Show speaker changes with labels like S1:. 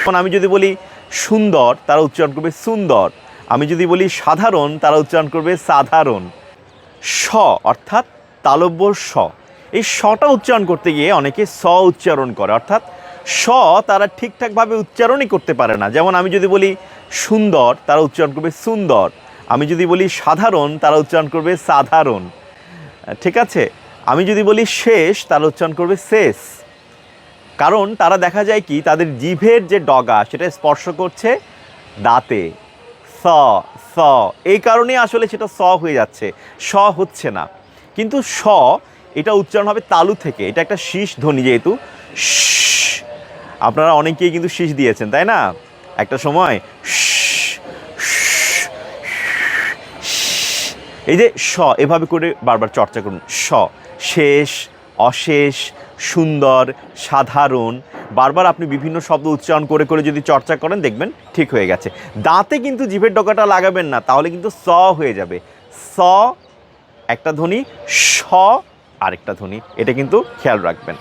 S1: এখন আমি যদি বলি সুন্দর, তারা উচ্চারণ করবে সুন্দর। আমি যদি বলি সাধারণ, তারা উচ্চারণ করবে সাধারণ। স অর্থাৎ তালব্য স। এই শটা উচ্চারণ করতে গিয়ে অনেকে স উচ্চারণ করে। অর্থাৎ স তারা ঠিকঠাকভাবে উচ্চারণই করতে পারে না। যেমন আমি যদি বলি সুন্দর, তারা উচ্চারণ করবে সুন্দর। আমি যদি বলি সাধারণ, তারা উচ্চারণ করবে সাধারণ। ঠিক আছে? আমি যদি বলি শেষ, তারা উচ্চারণ করবে শেষ। কারণ তারা দেখা যায় কি, তাদের জিভের যে ডগা, সেটা স্পর্শ করছে দাঁতে। স স। এই কারণে আসলে সেটা স হয়ে যাচ্ছে। স হচ্ছে না। কিন্তু স, এটা উচ্চারণ হবে তালু থেকে। এটা একটা শীষ ধ্বনি যেহেতু। আপনারা অনেকেই কিন্তু শীষ দিয়েছেন, তাই না? একটা সময় এই যে স, এভাবে করে বারবার চর্চা করুন। স, শেষ অশেষ, সুন্দর, সাধারণ। বারবার আপনি বিভিন্ন শব্দ উচ্চারণ করে করে যদি চর্চা করেন, দেখবেন ঠিক হয়ে গেছে। দাঁতে কিন্তু জিভের ডগাটা লাগাবেন না, তাহলে কিন্তু স হয়ে যাবে। স, একটা ধ্বনি, স, আরেকটা ধ্বনি। এটা কিন্তু খেয়াল রাখবেন।